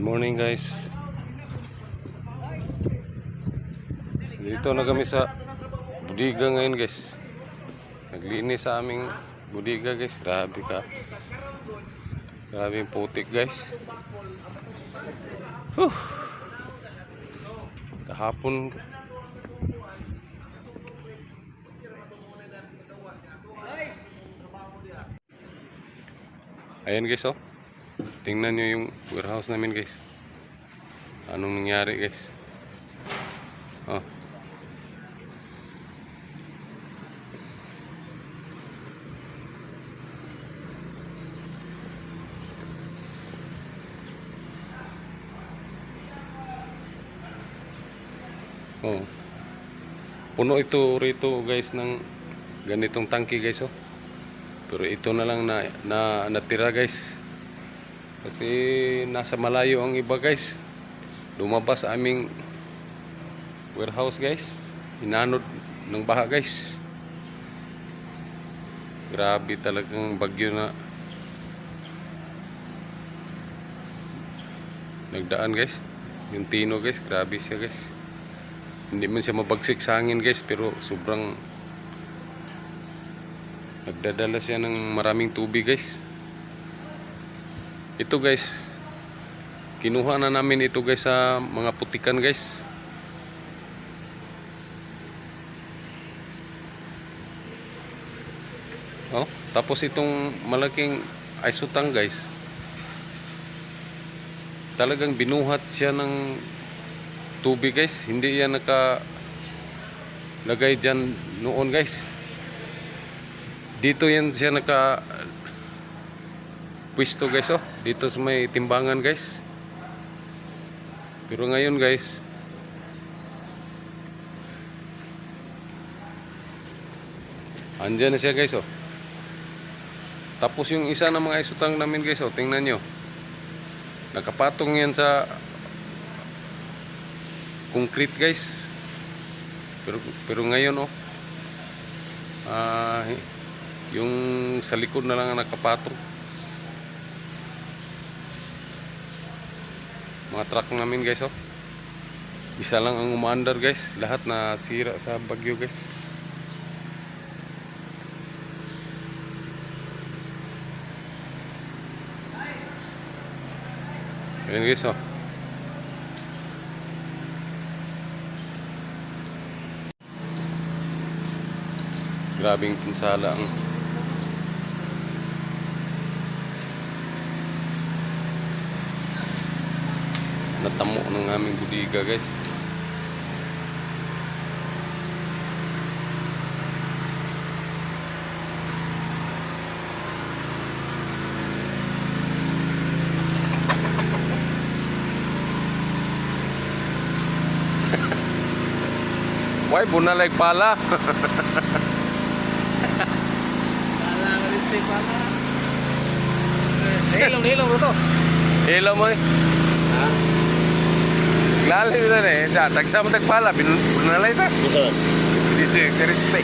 Good morning guys. Dito na kami sa budiga ngayon guys. Naglinis sa aming budiga guys. Grabe ka. Grabe yung putik guys. Huh. Kahapon Ayan guys oh. Tingnan nyo yung warehouse namin guys. Anong nangyari guys? Oh. Oh. Puno ito rito guys ng ganitong tangki guys oh. Pero ito na lang na, na natira guys. Kasi nasa malayo ang iba guys. Lumabas aming warehouse guys. Hinanod ng baha guys. Grabe talagang bagyo na nagdaan guys. Yung tino guys, grabe siya guys. Hindi man siya mabagsik sa hangin guys, pero sobrang nagdadala siya ng maraming tubig guys. Ito guys, kinuha na namin ito guys sa mga putikan guys. Oh, tapos itong malaking isotang guys. Talagang binuhat siya ng tubig guys. Hindi yan naka lagay dyan noon guys. Dito yan siya naka pwesto guys oh. Dito sa may timbangan guys. Pero ngayon guys, andyan na siya guys oh. Tapos yung isa ng mga isutang namin guys oh, tingnan nyo. Nakapatong yan sa concrete guys. Pero, pero ngayon oh, ah, yung sa likod na lang ang nakapatong. Mga truck namin guys oh. Isa lang ang umaandar guys. Lahat na sira sa bagyo guys. Ayan guys oh. Grabing pinsala ang natamo ng aming budiga guys. Why bunalag pala? Hilong, hilong to. Hello mo eh. Lalim na eh. Sa tagsa mo tagpala, bin- bunalay ta. Gusto. Dito yung kariste.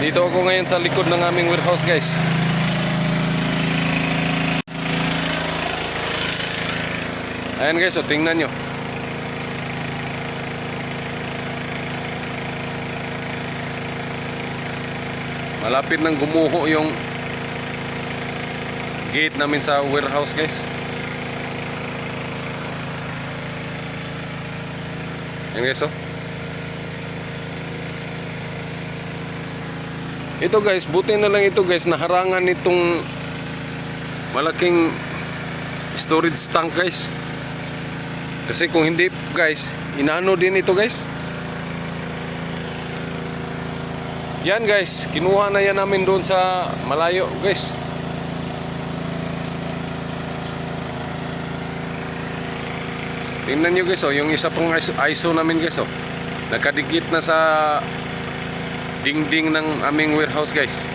Dito ako ngayon sa likod ng aming warehouse guys. Ayan guys, so tingnan nyo. Malapit nang gumuho yung gate namin sa warehouse guys. Ayan guys, oh. Ito guys, buti na lang ito guys, naharangan nitong malaking storage tank guys. Kasi kung hindi guys, inano din ito guys. Yan guys, kinuha na yan namin doon sa malayo guys. Tingnan nyo guys oh, yung isa pang ISO, ISO namin guys oh. Nakadikit na sa dingding ng aming warehouse guys.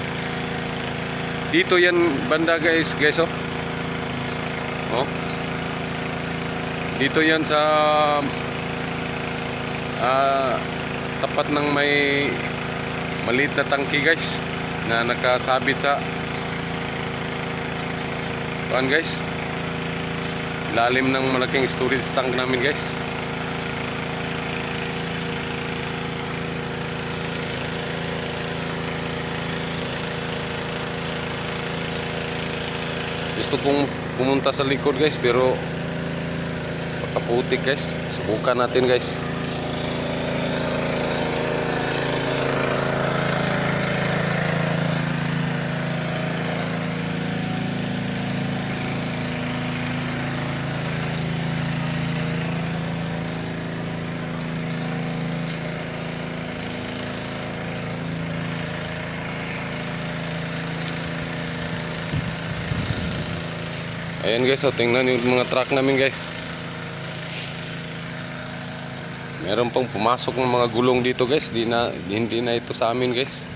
Dito yan banda guys, guys oh. Oh. Dito yan sa ah, tapat ng may maliit na tangki guys na nakasabit sa kuan guys? Lalim ng malaking storage tank namin guys. Gusto kong pumunta sa likod guys pero pakaputik guys. Subukan natin guys. Ayan guys, oh, tingnan yung mga truck namin guys. Meron pang pumasok ng mga gulong dito guys. Di na, hindi na ito sa amin guys.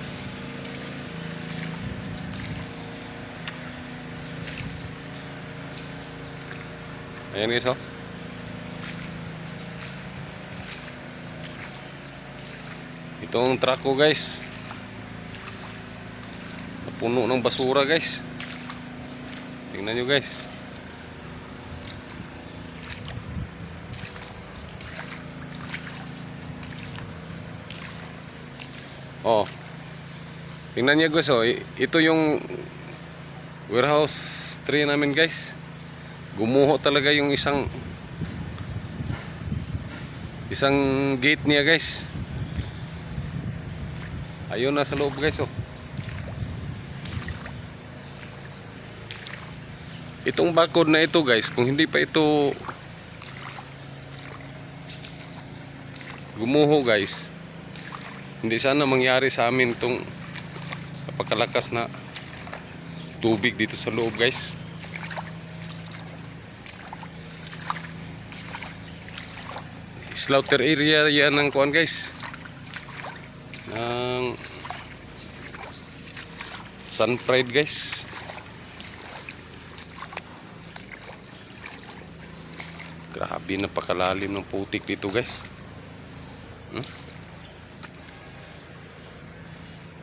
Ayan guys oh. Itong truck ko guys. Napuno ng basura guys. Tingnan nyo guys. Oh. Tingnan niyo guys oh, ito yung warehouse 3 namin guys. Gumuho talaga yung isang isang gate niya guys. Ayun na sa loob guys oh. Itong barcode na ito guys, kung hindi pa ito gumuho guys, hindi sana mangyari sa amin itong napakalakas na tubig dito sa loob guys. Slaughter area yan ng kuan guys. Ng Sun Pride guys. Grabe napakalalim ng putik dito guys. Hmm?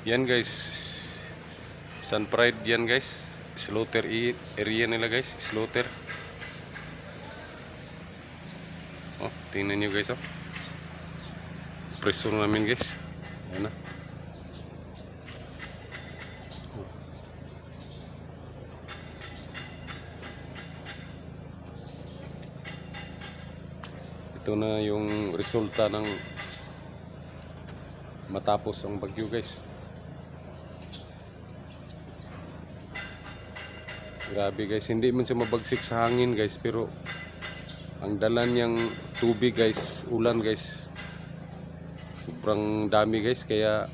Yan guys. Sun Pride yan guys. Slaughter area nila guys. Slaughter. Oh, tingnan nyo guys oh. Preso namin guys. Yan na. Ito na yung resulta ng matapos ang bagyo guys. Grabe guys, hindi man siya mabagsik sa hangin guys pero ang dala niyang tubig guys, ulan guys. Sobrang dami guys. Kaya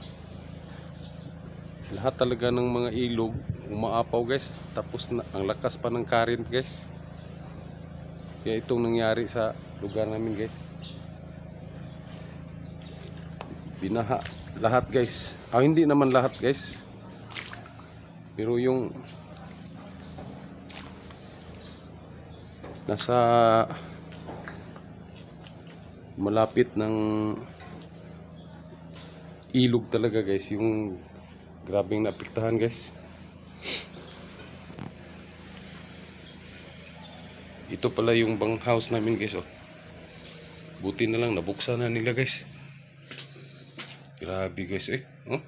lahat talaga ng mga ilog umaapaw guys. Tapos na, ang lakas pa ng current guys. Kaya itong nangyari sa lugar namin guys. Binaha lahat guys. Ah hindi naman lahat guys. Pero yung nasa malapit ng ilog talaga guys. Yung grabing naapektahan guys. Ito pala yung bang house namin guys oh. Buti na lang nabuksan na nila guys. Grabe guys eh. Oh.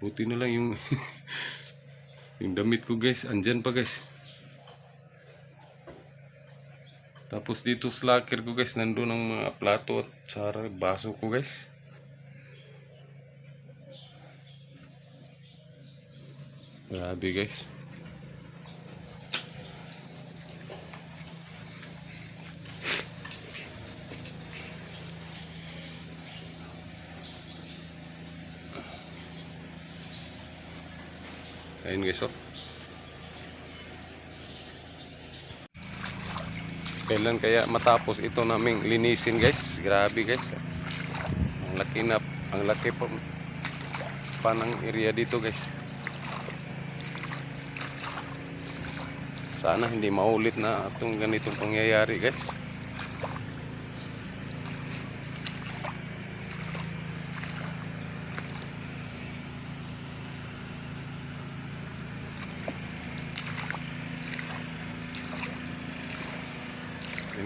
Buti na lang yung yung damit ko guys andyan pa guys. Tapos dito sa locker ko guys nandun ang mga plato at sara baso ko guys. Grabe guys ayun guys oh Kailan kaya matapos ito naming linisin guys? Grabe guys. Ang laki na, ang laki pa, pa ng area dito guys. Sana hindi maulit na itong ganitong pangyayari guys.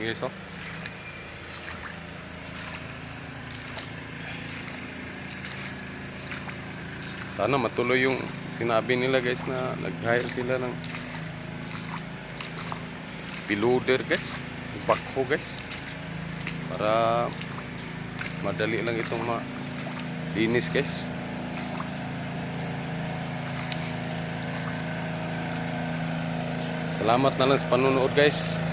Yun guys oh. Sana matuloy yung sinabi nila guys na nag-hire sila ng piloder guys, backhoe guys. Para madali lang itong ma linis guys. Salamat na lang sa panunood guys.